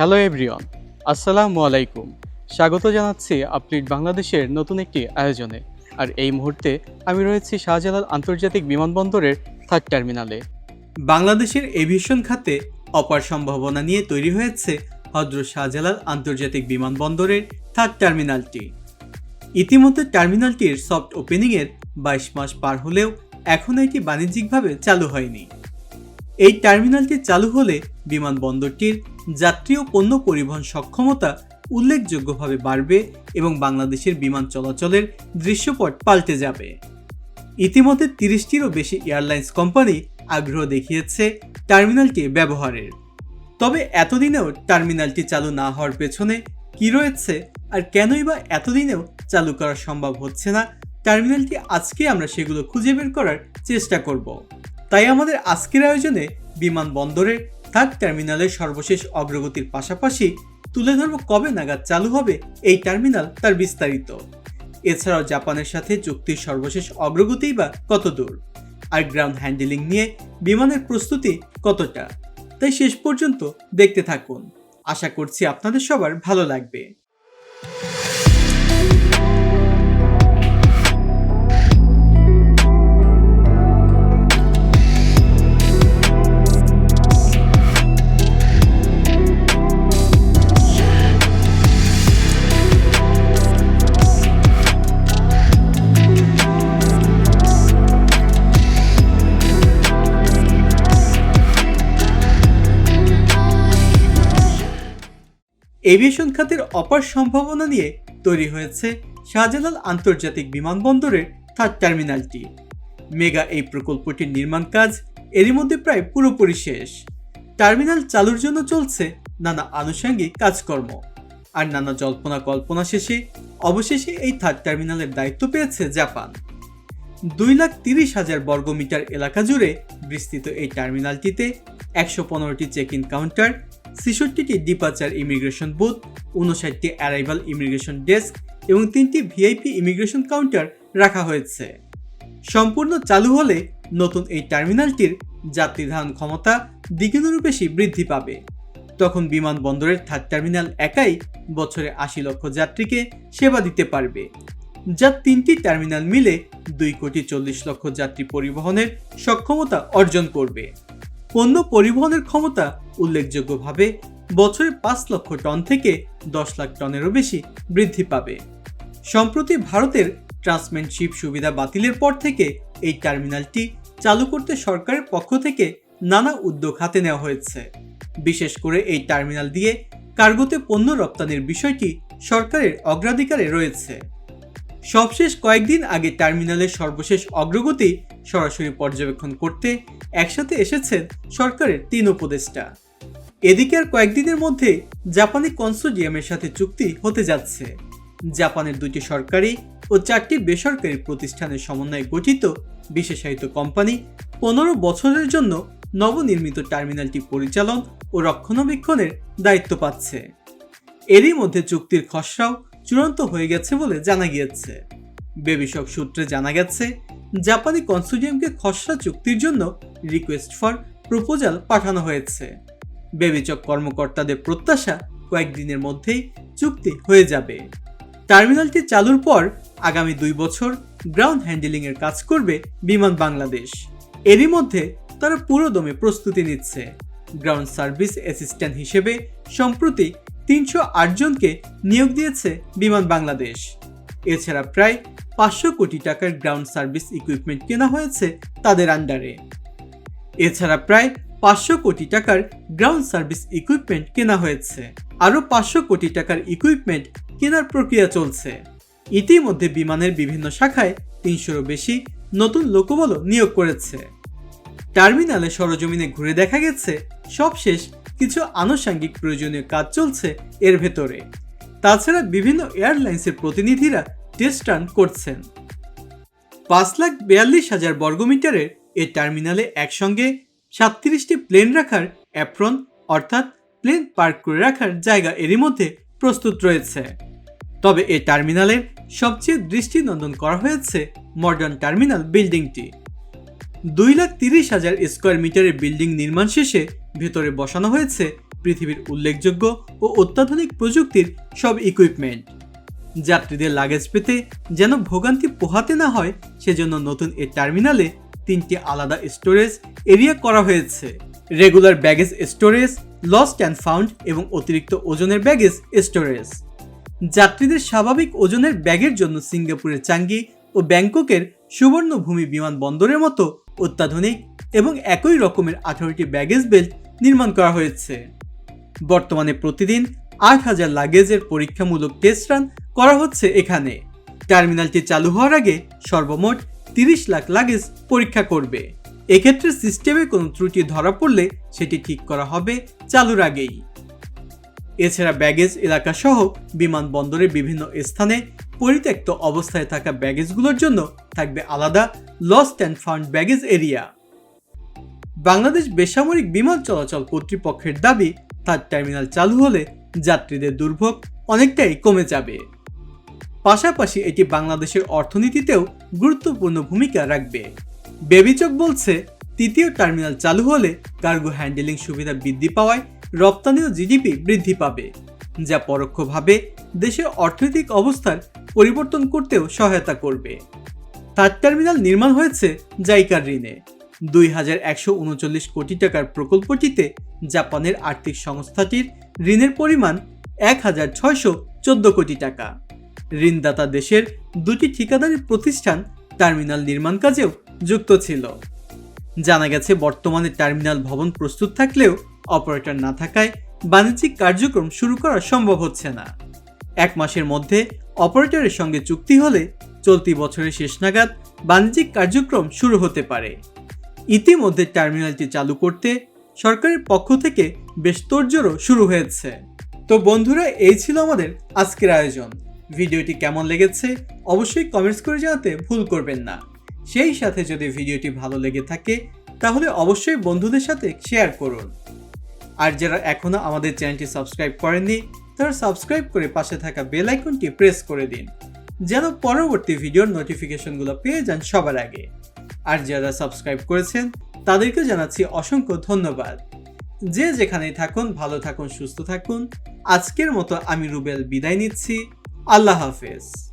Hello everyone আসসালামু আলাইকুম স্বাগত জানাচ্ছি আপলিট বাংলাদেশের নতুন একটি আয়োজনে। আর এই মুহূর্তে আমি রয়েছি শাহজালাল আন্তর্জাতিক বিমানবন্দরের থার্ড টার্মিনালে বাংলাদেশের এভিয়েশন খাতে অপার সম্ভাবনা নিয়ে তৈরি হয়েছে হজরত শাহজালাল আন্তর্জাতিক বিমানবন্দরের থার্ড টার্মিনালটি ইতিমধ্যে টার্মিনালটির সফট ওপেনিংয়ের বাইশ মাস পার হলেও এখনও এটি বাণিজ্যিকভাবে চালু হয়নি। এই টার্মিনালটি চালু হলে বিমানবন্দরটির যাত্রী ও পণ্য পরিবহন সক্ষমতা উল্লেখযোগ্যভাবে বাড়বে এবং বাংলাদেশের বিমান চলাচলের দৃশ্যপট পাল্টে যাবে। ইতিমধ্যে তিরিশটিরও বেশি এয়ারলাইন্স কোম্পানি আগ্রহ দেখিয়েছে টার্মিনালটি ব্যবহারের। তবে এতদিনেও টার্মিনালটি চালু না হওয়ার পেছনে কি রয়েছে আর কেনই বা এতদিনেও চালু করা সম্ভব হচ্ছে না, টার্মিনালটি আজকে আমরা সেগুলো খুঁজে বের করার চেষ্টা করব। তাই আমাদের আজকের আয়োজনে বিমানবন্দরের থার্ড টার্মিনালের সর্বশেষ অগ্রগতির পাশাপাশি তুলে ধরব কবে নাগাদ চালু হবে এই টার্মিনাল তার বিস্তারিত। এছাড়াও জাপানের সাথে চুক্তির সর্বশেষ অগ্রগতিই বা কত দূর? আর গ্রাউন্ড হ্যান্ডেলিং নিয়ে বিমানের প্রস্তুতি কতটা? তাই শেষ পর্যন্ত দেখতে থাকুন। আশা করছি আপনাদের সবার ভালো লাগবে। এভিয়েশন খাতের অপার সম্ভাবনা নিয়ে তৈরি হয়েছে শাহজালাল আন্তর্জাতিক বিমানবন্দরের থার্ড টার্মিনালটি। মেগা এই প্রকল্পটির নির্মাণ কাজ এরই মধ্যে প্রায় পুরোপুরি শেষ। টার্মিনাল চালুর জন্য চলছে নানা আনুষঙ্গিক কাজকর্ম। আর নানা জল্পনা কল্পনা শেষে অবশেষে এই থার্ড টার্মিনালের দায়িত্ব পেয়েছে জাপান। দুই লাখ তিরিশ হাজার বর্গমিটার এলাকা জুড়ে বিস্তৃত এই টার্মিনালটিতে একশো পনেরোটি চেক ইন কাউন্টার ছেষট্টিটি ডিপাচার ইমিগ্রেশন বুথ উনষাটটি অ্যারাইভাল ইমিগ্রেশন ডেস্ক এবং তিনটি ভিআইপি ইমিগ্রেশন কাউন্টার রাখা হয়েছে। সম্পূর্ণ চালু হলে নতুন এই টার্মিনালটির যাত্রী ধারণ ক্ষমতা দ্বিগুণেরও বেশি বৃদ্ধি পাবে। তখন বিমানবন্দরের থার্ড টার্মিনাল একাই বছরে আশি লক্ষ যাত্রীকে সেবা দিতে পারবে, যা তিনটি টার্মিনাল মিলে দুই কোটি চল্লিশ লক্ষ যাত্রী পরিবহনের সক্ষমতা অর্জন করবে। পণ্য পরিবহনের ক্ষমতা উল্লেখযোগ্যভাবে বছরে পাঁচ লক্ষ টন থেকে দশ লাখ টনেরও বেশি বৃদ্ধি পাবে। সম্প্রতি ভারতের ট্রান্সমেনশিপ সুবিধা বাতিলের পর থেকে এই টার্মিনালটি চালু করতে সরকারের পক্ষ থেকে নানা উদ্যোগ হাতে নেওয়া হয়েছে। বিশেষ করে এই টার্মিনাল দিয়ে কার্গোতে পণ্য রপ্তানির বিষয়টি সরকারের অগ্রাধিকারে রয়েছে। সবশেষ কয়েকদিন আগে টার্মিনালের সর্বশেষ অগ্রগতি সরাসরি পর্যবেক্ষণ করতে একসাথে এসেছেন সরকারের তিন উপদেষ্টা। এদিকে আর কয়েকদিনের মধ্যে জাপানি কনসোডিয়ামের সাথে চুক্তি হতে যাচ্ছে। জাপানের দুটি সরকারি ও চারটি বেসরকারি প্রতিষ্ঠানের সমন্বয়ে গঠিত বিশেষায়িত কোম্পানি পনেরো বছরের জন্য নবনির্মিত টার্মিনালটি পরিচালন ও রক্ষণাবেক্ষণের দায়িত্ব পাচ্ছে। এরই মধ্যে চুক্তির খসড়াও চূড়ান্ত হয়ে গেছে বলে জানা গিয়েছে। বেবিশক সূত্রে জানা গেছে, জাপানি কনসোডিয়ামকে খসড়া চুক্তির জন্য রিকোয়েস্ট ফর প্রপোজাল পাঠানো হয়েছে। বেবিচক কর্মকর্তাদের প্রত্যাশা কয়েকদিনের মধ্যেই চুক্তি হয়ে যাবে। টার্মিনালটি চালুর পর আগামী দুই বছর গ্রাউন্ড হ্যান্ডেলিং এর কাজ করবে বিমান বাংলাদেশ। এরই মধ্যে তারা পুরোদমে প্রস্তুতি নিচ্ছে। গ্রাউন্ড সার্ভিস অ্যাসিস্ট্যান্ট হিসেবে সম্প্রতি তিনশো জনকে নিয়োগ দিয়েছে বিমান বাংলাদেশ। এছাড়া প্রায় পাঁচশো কোটি টাকার গ্রাউন্ড সার্ভিস ইকুইপমেন্ট কেনা হয়েছে তাদের আন্ডারে। এছাড়া প্রায় পাঁচশো কোটি টাকার গ্রাউন্ড সার্ভিস ইকুইপমেন্ট কেনা হয়েছে। আরও পাঁচশো কোটি টাকার ইকুইপমেন্ট কেনার প্রক্রিয়া চলছে। ইতিমধ্যে বিমানের বিভিন্ন শাখায় তিনশোরও বেশি নতুন লোকবলও নিয়োগ করেছে। টার্মিনালে সরজমিনে ঘুরে দেখা গেছে, সবশেষ কিছু আনুষঙ্গিক প্রয়োজনীয় কাজ চলছে এর ভেতরে। তাছাড়া বিভিন্ন এয়ারলাইন্সের প্রতিনিধিরা টেস্ট রান করছেন। পাঁচ লাখ বিয়াল্লিশ হাজার বর্গমিটারের এ টার্মিনালে একসঙ্গে সাতত্রিশটি প্লেন রাখার অ্যাপ্রন অর্থাৎ প্লেন পার্ক করে রাখার জায়গা এরই মধ্যে প্রস্তুত রয়েছে। তবে এ টার্মিনালের সবচেয়ে দৃষ্টিনন্দন করা হয়েছে মডার্ন টার্মিনাল বিল্ডিংটি দুই লাখ তিরিশ হাজার স্কোয়ার মিটারের বিল্ডিং নির্মাণ শেষে ভেতরে বসানো হয়েছে পৃথিবীর উল্লেখযোগ্য ও অত্যাধুনিক প্রযুক্তির সব ইকুইপমেন্ট যাত্রীদের লাগেজ পেতে যেন ভোগান্তি পোহাতে না হয়, সেজন্য নতুন এই টার্মিনালে তিনটি আলাদা স্টোরেজ এরিয়া করা হয়েছে। Regular baggage storage lost and found এবং অতিরিক্ত ওজনের ব্যাগেজ স্টোরেজ। যাত্রীদের স্বাভাবিক ওজনের ব্যাগের জন্য সিঙ্গাপুরের চাঙ্গি ও ব্যাংককের সুবর্ণভূমি বিমানবন্দরের মতো অত্যাধুনিক এবং একই রকমের আঠারোটি ব্যাগেজ বেল্ট নির্মাণ করা হয়েছে। বর্তমানে প্রতিদিন আট হাজার লাগেজের পরীক্ষামূলক টেস্ট রান করা হচ্ছে এখানে। টার্মিনালটি চালু হওয়ার আগে সর্বমোট তিরিশ লাখ লাগেজ পরীক্ষা করবে। এক্ষেত্রে সিস্টেমে কোনো ত্রুটি ধরা পড়লে সেটি ঠিক করা হবে চালুর আগেই। এছাড়া ব্যাগেজ এলাকা সহ বিমানবন্দরের বিভিন্ন স্থানে পরিত্যক্ত অবস্থায় থাকা ব্যাগেজগুলোর জন্য থাকবে আলাদা lost and found baggage area Bangladesh বেসামরিক বিমান চলাচল কর্তৃপক্ষের দাবি থার্ড টার্মিনাল চালু হলে যাত্রীদের দুর্ভোগ অনেকটাই কমে যাবে। পাশাপাশি এটি বাংলাদেশের অর্থনীতিতেও গুরুত্বপূর্ণ ভূমিকা রাখবে। বেবিচক বলছে, তৃতীয় টার্মিনাল চালু হলে কার্গো হ্যান্ডেলিং সুবিধা বৃদ্ধি পাওয়ায় রপ্তানি ও জিডিপি বৃদ্ধি পাবে, যা পরোক্ষভাবে দেশের অর্থনৈতিক অবস্থার পরিবর্তন করতেও সহায়তা করবে। থার্ড টার্মিনাল নির্মাণ হয়েছে জাইকার ঋণে। দুই হাজার একশো উনচল্লিশ কোটি টাকার প্রকল্পটিতে জাপানের আর্থিক সংস্থাটির ঋণের পরিমাণ এক হাজার ছয়শো চোদ্দ কোটি টাকা। ঋণদাতা দেশের দুটি ঠিকাদারি প্রতিষ্ঠান টার্মিনাল নির্মাণ কাজেও যুক্ত ছিল। জানা গেছে, বর্তমানে টার্মিনাল ভবন প্রস্তুত থাকলেও অপারেটর না থাকায় বাণিজ্যিক কার্যক্রম শুরু করা সম্ভব হচ্ছে না। এক মাসের মধ্যে অপারেটরের সঙ্গে চুক্তি হলে চলতি বছরের শেষ নাগাদ বাণিজ্যিক কার্যক্রম শুরু হতে পারে। ইতিমধ্যে টার্মিনালটি চালু করতে সরকারের পক্ষ থেকে বেশ তোড়জোড়ও শুরু হয়েছে। তো বন্ধুরা, এই ছিল আমাদের আজকের আয়োজন। ভিডিওটি কেমন লেগেছে অবশ্যই কমেন্টস করে জানাতে ভুল করবেন না। সেই সাথে যদি ভিডিওটি ভালো লেগে থাকে, তাহলে অবশ্যই বন্ধুদের সাথে শেয়ার করুন। আর যারা এখনও আমাদের চ্যানেলটি সাবস্ক্রাইব করেননি, তারা সাবস্ক্রাইব করে পাশে থাকা বেল আইকনটি প্রেস করে দিন, যেন পরবর্তী ভিডিওর নোটিফিকেশনগুলো পেয়ে যান সবার আগে। আর যারা সাবস্ক্রাইব করেছেন, তাদেরকে জানাচ্ছি অসংখ্য ধন্যবাদ। যে যেখানেই থাকুন, ভালো থাকুন, সুস্থ থাকুন। আজকের মতো আমি রুবেল বিদায় নিচ্ছি। আল্লাহ হাফেজ।